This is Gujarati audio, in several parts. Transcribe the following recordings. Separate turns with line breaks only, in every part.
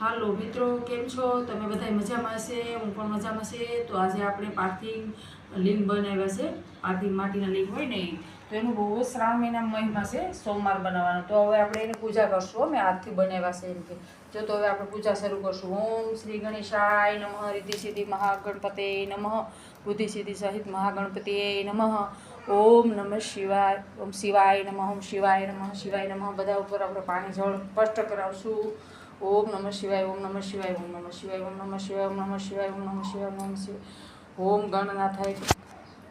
હાલો મિત્રો, કેમ છો? તમે બધા મજામાં હશે? હું પણ મજામાં છે. તો આજે આપણે પાર્થિંગ લિંગ બનાવ્યા છે. પાર્થિંગ માટીના લિંગ હોય ને તો એનું બહુ જ શ્રાવણ મહિનામાં મહિમા છે, સોમવાર બનાવવાનો. તો હવે આપણે એની પૂજા કરશું. મેં હાથથી બનાવ્યા છે એમ કે. જો તો હવે આપણે પૂજા શરૂ કરશું. ઓમ શ્રી ગણેશાય નમઃ રિધિ સિદ્ધિ મહાગણપતે નમઃ. બુદ્ધિ સિદ્ધિ સહિત મહાગણપતિ નમઃ. ઓમ નમઃ શિવાય, ઓમ શિવાય નમઃ, ઓમ શિવાય નમઃ શિવાય નમઃ. બધા ઉપર આપણે પાણી જળ સ્પષ્ટ કરાવશું. ઓમ નમઃ શિવાય, ઓમ નમઃ શિવાય, ઓમ નમઃ શિવાય, ઓમ નમઃ શિવાય, ઓમ નમઃ શિવાય, ઓમ નમઃ શિવાય, ઓમ નમઃ શિવાય. ઓમ ગણનાથાય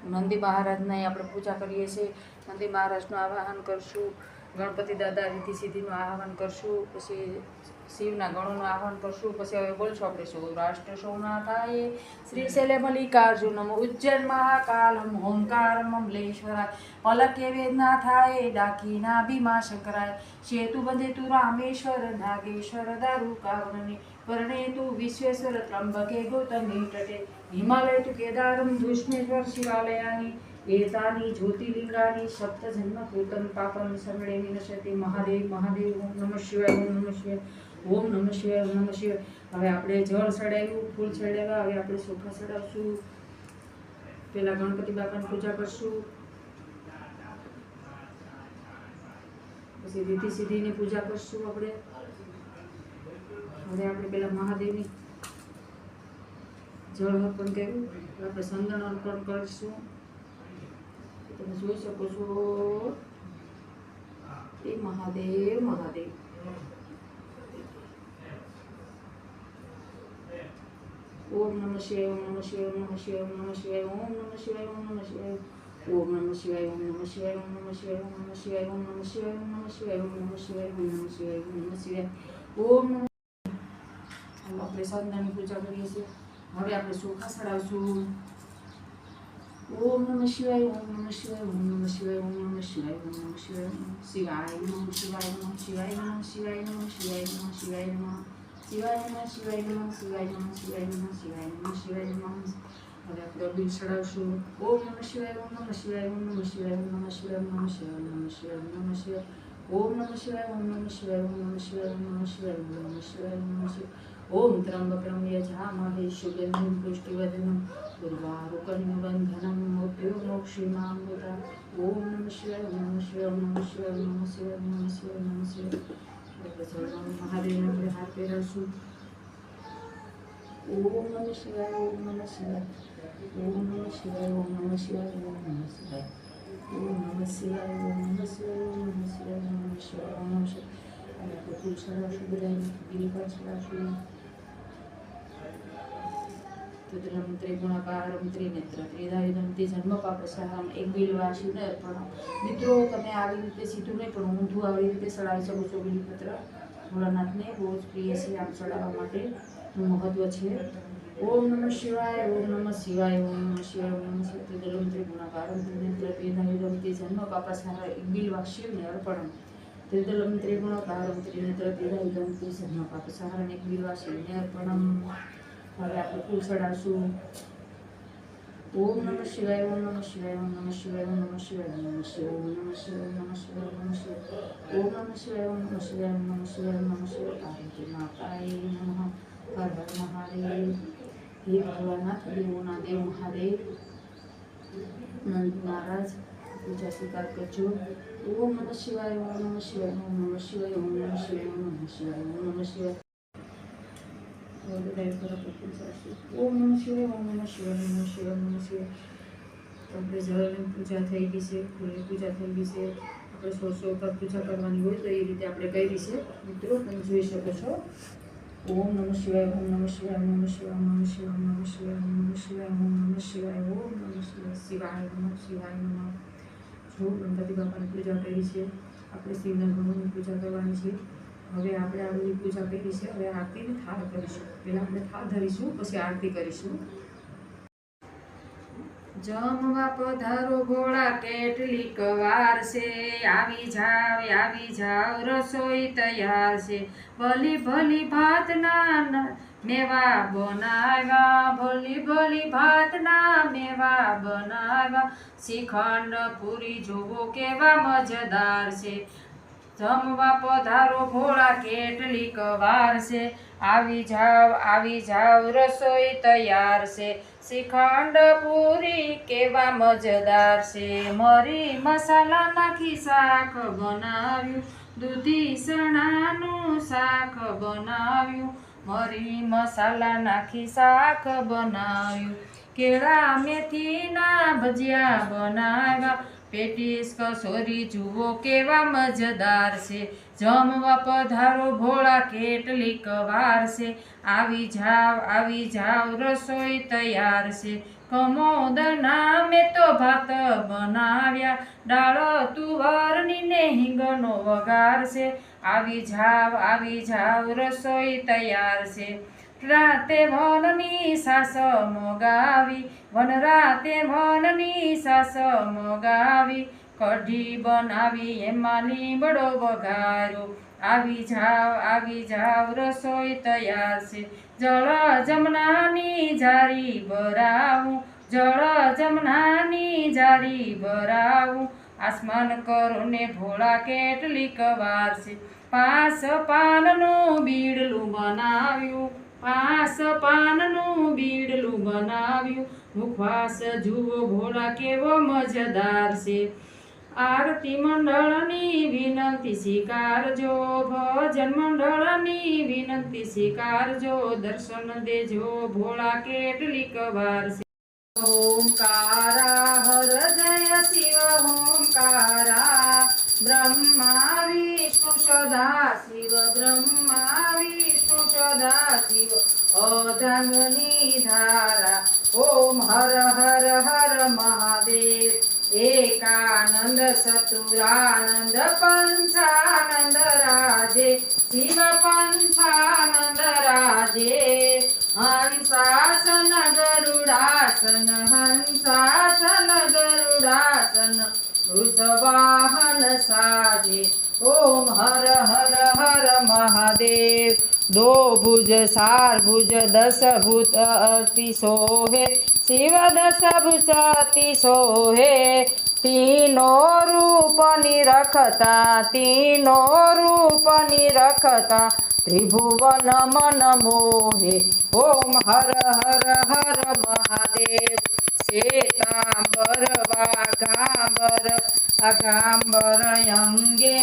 નંદી મહારાજની આપણે પૂજા કરીએ છીએ. નંદી મહારાજનું આવાહન કરશું. ગણપતિ દાદા રીતિ સિદ્ધિનું આહવાન કરશું. પછી શિવના ગણોનું આહવાન કરશું. પછી હવે બોલશું આપણે સૌરાષ્ટ્ર સોમનાથાય શ્રી શૈલે મલ્લિકાર્જુનમ ઉજ્જૈન મહાકાલમ ઓમકારમ અમલેશ્વરાય પલકે વેદનાથાય ડાકીના ભીમા શંકરાય શેતુ બંધે તું રામેશ્વર, નાગેશ્વર દારૂકાવરણી વર્ણે તું વિશ્વેશ્વર ત્રંબકે ગૌતમી તટે હિમાલય તું કેદારમ, ધુષ્મેશ્વર શિવાલયાની એતાની જ્યોતિલિંગાની સપ્ત જન્મ કૃતમ પાપમ સમળે વિનશતિ મહાદેવ મહાદેવ, ઓમ નમઃ શિવાય, ઓમ નમઃ શિવાય. ઓમ નમઃ શિવાય, ઓમ નમઃ શિવાય. હવે આપણે જળ ચડાવ્યું ફૂલ ચડાવ્યા હવે આપણે ચોખા ચડાવશું પેલા ગણપતિ બાપાની પૂજા કરશું. પછી રીતિ સિદ્ધિની પૂજા કરશું આપણે. હવે આપણે પેલા મહાદેવની જળ અર્પણ કર્યું. આપણે સંદન અર્પણ કરીશું. તમે જોઈ શકો છો. એ મહાદેવ મહાદેવ. ઓમ નમઃ શિવાય ઓમ નમઃ શિવાય ઓમ નમઃ શિવાય ઓમ નમઃ શિવાય ઓમ નમઃ શિવાય ઓમ નમઃ શિવાય ઓમ નમઃ શિવાય ઓમ નમઃ શિવાય ઓમ નમઃ શિવાય ઓમ નમઃ શિવાય ઓમ નમઃ શિવાય ઓમ નમઃ શિવાય ઓમ નમઃ શિવાય ઓમ નમઃ શિવાય ઓમ નમઃ શિવાય ઓમ નમઃ આપણે સંદાની પૂજા કરીએ છીએ હવે આપણે ચોખા ચડાવશું ઓમ નમઃ શિવાય ઓમ નમઃ શિવાય ઓમ નમઃ શિવાય ઓમ નમઃ શિવાય ઓમ નમઃ શિવાય શિવાય નમઃ શિવાય નમઃ શિવાય નમઃ શિવાય નમઃ શિવાય નમઃ શિવાય નમઃ શિવાય નમઃ શિવાય નમઃ શિવાય નમઃ શિવાય નમઃ શિવાય નમઃ શિવાય નમઃ હવે આપણે અબીલ ચડાવશું ઓમ નમઃ શિવાય ઓમ નમઃ શિવાય ઓમ નમઃ શિવાય ઓમ નમઃ શિવાય ઓમ નમઃ શિવાય ઓમ નમઃ શિવાય ઓમ નમઃ શિવાય ઓમ નમઃ શિવાય ઓમ નમઃ શિવાય ઓમ નમઃ શિવાય ઓમ નમઃ શિવાય ઓમ નમઃ શિવાય ઓમ નમઃ શિવાય ઓમ ત્રંબકમ યજામહે સુગંધિં પુષ્ટિવર્ધનમ ઉર્વારુકન્યબંધનમ મૃત્યુમોક્ષીમામૃતા ઓમ નમઃ શિવાય ઓમ નમઃ શિવાય ઓમ નમઃ શિવાય ઓમ નમઃ શિવાય ઓમ નમઃ શિવાય ઓમ નમઃ શિવાય આપણે ચરણોમાં મહાદેવને આપણે હાથ પહેરાવશું. ઓમ નમ શિવાય, ઓમ નમ શિવાય. ઓમ નમ શિવાય, ઓમ નમ શિવાય, ઓમ નમ શિવાય. ઓમ નમ શિવાય, ઓમ નમ શિવાય, ઓમ નમ શિવાય, ઓમ નમ શિવાય. ઓમ નમ શિવાય. અને ફૂલ ચડાવશું બધાને. ગિરિપા ચડાવશું. રુદ્રમ ત્રિગુણાકારમ ત્રિનેત્ર. ત્રિધાયુધમ તે જન્મ પાપસાહમ એક બિલવાસી ને અર્પણ મિત્રો, તમે આવી રીતે સીધું નહીં, પણ ઊંધું આવી રીતે ચડાવી શકો છો બિલપત્ર ભોળાનાથને બહુ જ પ્રિય છે આમ ચડાવવા માટે. મહત્વ છે. ઓમ નમઃ શિવાય, ઓમ નમઃ શિવાય, ઓમ નમઃ શિવાય, ઓમ નમઃ શિવાય. ત્રિદલમ ત્રિગુણાકારમ ત્રિનેત્ર. ત્રિધાયુધમ તે જન્મ પાપસાહ એક બિલવાસીને અર્પણ. ત્રિદલમ ત્રિગુણાકારમ ત્રિનેત્ર ત્રિધાયુધમ તે જન્મ પાપસાહ એક બિલવાસીને અર્પણમ હવે આપણે ફૂલ ચડાવશું ઓમ નમઃ શિવાય ઓમ નમઃ શિવાય ઓમ નમઃ શિવાય ઓમ નમઃ શિવાય ઓમ નમઃ શિવાય ઓમ નમઃ શિવાય ઓમ નમઃ શિવાય ઓમ નમઃ શિવાય ઓમ નમઃ શિવાય ઓમ નમઃ શિવાય ઓમ નમઃ શિવાય ઓમ નમઃ શિવાય પાર્વતી માતાએ નમઃ હર હર મહાદેવ હે ભોળાનાથ દેવોના દેવ મહાદેવ નંદ મહારાજ પૂજા સ્વીકાર કરજો ઓમ નમઃ શિવાય ઓમ નમઃ શિવાય ઓમ નમઃ શિવાય ઓમ નમઃ શિવાય ઓમ નમઃ શિવાય ઓમ નમઃ શિવાય ઓમ નમઃ શિવાય ઓમ નમઃ શિવાય નમઃ શિવાય નમઃ શિવાય આપણે જળની પૂજા થઈ ગઈ છે ફૂલની પૂજા થઈ ગઈ છે આપણે સો સો વખત પૂજા કરવાની હોય તો એ રીતે આપણે કરી છે મિત્રો તમે જોઈ શકો છો ઓમ નમઃ શિવાય ઓમ નમઃ શિવાય ઓમ નમઃ શિવાય ઓમ નમઃ શિવાય ઓમ નમઃ શિવાય ઓમ નમઃ શિવાય ઓમ નમઃ શિવાય ઓમ નમઃ શિવાય શિવાય નમઃ શિવાય નમઃ જો ગણપતિ બાપાની પૂજા કરી છે આપણે શિવના ભગવાનની પૂજા કરવાની છે હવે આપણે આ પૂજા કરી છે. હવે આરતીને થાળ કરીશું પહેલાં આપણે થાળ ધરીશું, પછી આરતી કરીશું. જમવા પધારો ભોળા કેટલીક વાર છે. આવી જાવ આવી જાવ, રસોઈ તૈયાર છે. ભલી ભલી ભાતના ના મેવા બનાવ્યા. ભલી ભલી ભાતના મેવા બનાવ્યા. શ્રીખંડ પૂરી જોવો કેવા મજેદાર છે. જમવા પધારો, ભોળા કેટલીક વાર છે. આવી જાવ આવી જાવ, રસોઈ તૈયાર છે. શ્રીખંડ પૂરી કેવા મજેદાર છે. મરી મસાલા નાખી શાક બનાવ્યું. દૂધી સણાનું શાક બનાવ્યું. મરી મસાલા નાખી શાક બનાવ્યું. કેળા મેથીના ભજીયા બનાવ્યા. પેટીસ કસોરી જુઓ કેવા મજેદાર છે. જમવા પધારો, ભોળા કેટલીક વાર છે. આવી જાવ આવી જાવ, રસોઈ તૈયાર છે. કમોદ નામે તો ભાત બનાવ્યા. દાળ તુવારની ને હિંગનો વઘાર છે. આવી જાવ આવી જાવ, રસોઈ તૈયાર છે. રાતે ભનની સાસ મોગાવી, વન રાતે વનની સાસ મોગાવી, કઢી બનાવી, એમાં લીમડો વઘારો. આવી જાવ આવી જાવ, રસોઈ તૈયાર છે. જળ જમનાની જારી ભરાવું, જળ જમનાની જારી ભરાવું. આસમાન કરો ને ભોળા કેટલીક વાર છે. પાસ પાનનું બીડલું બનાવ્યું. પાનનું બીડલું બનાવ્યું. મુખવાસ જુઓ ભોળા કેવો મજેદાર છે. આરતી મંડળની વિનંતી સ્વીકારજો ભજન મંડળની વિનંતી સ્વીકારજો, દર્શન દેજો, ભોળા કેટલીક વાર છે. ઓમકારા અધંગની ધારા ઓમ હર હર હર મહાદેવ એકાનંદ સતુરાનંદ પંચાનંદ રાજે શિવ પંચાનંદ રાજે હંસાસન ગરુડાસન હંસાસન ગરુડાસન વૃષવાહન સાજે ઓમ હર હર હર મહાદેવ દો ભુજ સાર ભુજ દસ ભૂત અતિ સોહે શિવ દસ ભુજ અતિ સોહે તીનો રૂપ નિરખતા તીનો રૂપ નિરખતા ત્રિભુવન મન મોહે ઓમ હર હર હર મહાદેવ શ્વેતાંબર વાઘાંબર અઘાંબર અંગે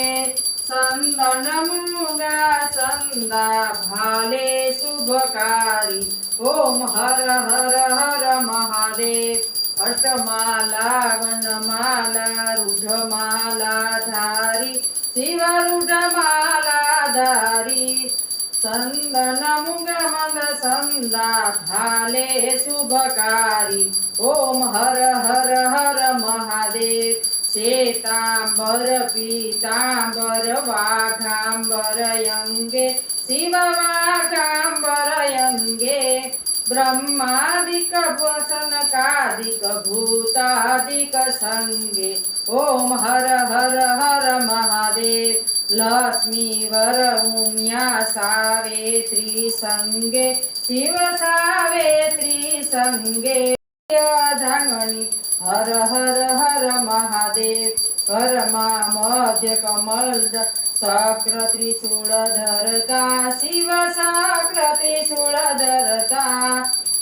સંદન મુગા સંદા ભાલે શુભકારી ઓમ હર હર હર મહાદેવ અષ્ટમાલા વનમાલા રૂઢમાલા ધારી શિવ રૂઢમાલા ધારી સંદન મુગમંદ સંદા ભાલે શુભકારી ઓમ હર હર હર મહાદેવ શ્વેતાંબર પીતાંબર વાઘાંબર અંગે શિવ વાઘાંબર અંગે બ્રહ્માદિક વસનકાદિક ભૂતાદિક સંગે ઓમ હર હર હર મહાદેવ લક્ષ્મી વર ઉમ્યા સાવેત્રી સંગે શિવ સાવેત્રી સંગે ધાંગણી હર હર હર મહાદેવ કર્મા મધ્ય કમલ સક્ર ત્રિશૂળ ધરતા શિવ સક્ર ત્રિશૂળ ધરતા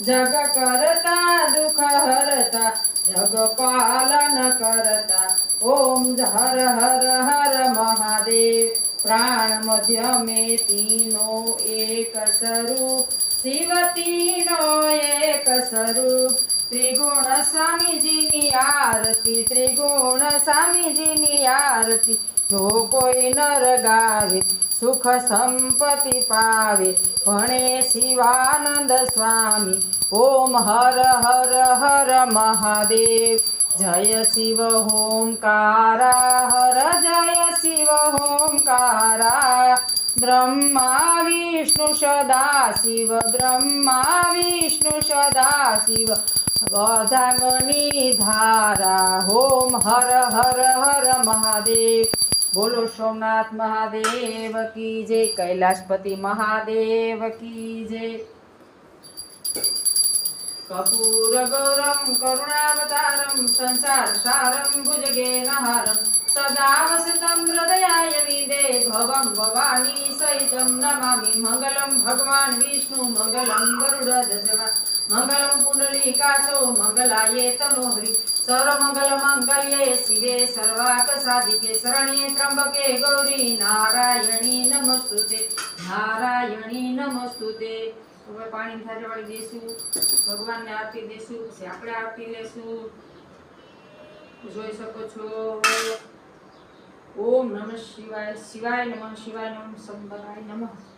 જગ કરતા દુઃખ હરતા જગ પાલન કરતા ઓમ હર હર હર મહાદેવ પ્રાણ મધ્ય મે તીનો એક સ્વરૂપ શિવ તીનો એક સ્વરૂપ ત્રિગુણ સ્વામીજીની આરતી ત્રિગુણ સ્વામીજીની આરતી જો કોઈ નર ગાવે સુખ સંપત્તિ પાવે ભણે શિવાનંદ સ્વામી ઓમ હર હર હર મહાદેવ જય શિવ હોમકારા હર જય શિવ હોમકારા બ્રહ્મા વિષ્ણુ સદા શિવ બ્રહ્મા વિષ્ણુ સદા શિવ બધાંગની ધારા, હોમ હર હર હર મહાદેવ. બોલો સોમનાથ મહાદેવ કી જય, કૈલાશપતિ મહાદેવ કી જય. કપૂર ગૌરમ, કરુણાવતારમ, સંસાર સારમ ભુજગેનહારમ સદા વસતમ હૃદયાય વિદે ભવમ ભવાની સહિતમ નમામિ મંગલમ, ભગવાન વિષ્ણુ મંગલમ, ગરુડ ધ્વજા મંગલમ પુંડલીકાશો મંગલાયે તનોહરી સર્વમંગલ શિવે સર્વાક સાધિકે શરણ્યે ત્રંબકે ગૌરી નારાયણી નમસ્તુતે નારાયણી નમસ્તુતે હવે પાણી થાજવાળી વાળી દેશું ભગવાનને આરતી દેશું પછી આપણે આરતી લેશું જોઈ શકો છો, ઓમ નમઃ શિવાય શિવાય નમઃ શિવાય નમઃ સંભરાય નમઃ।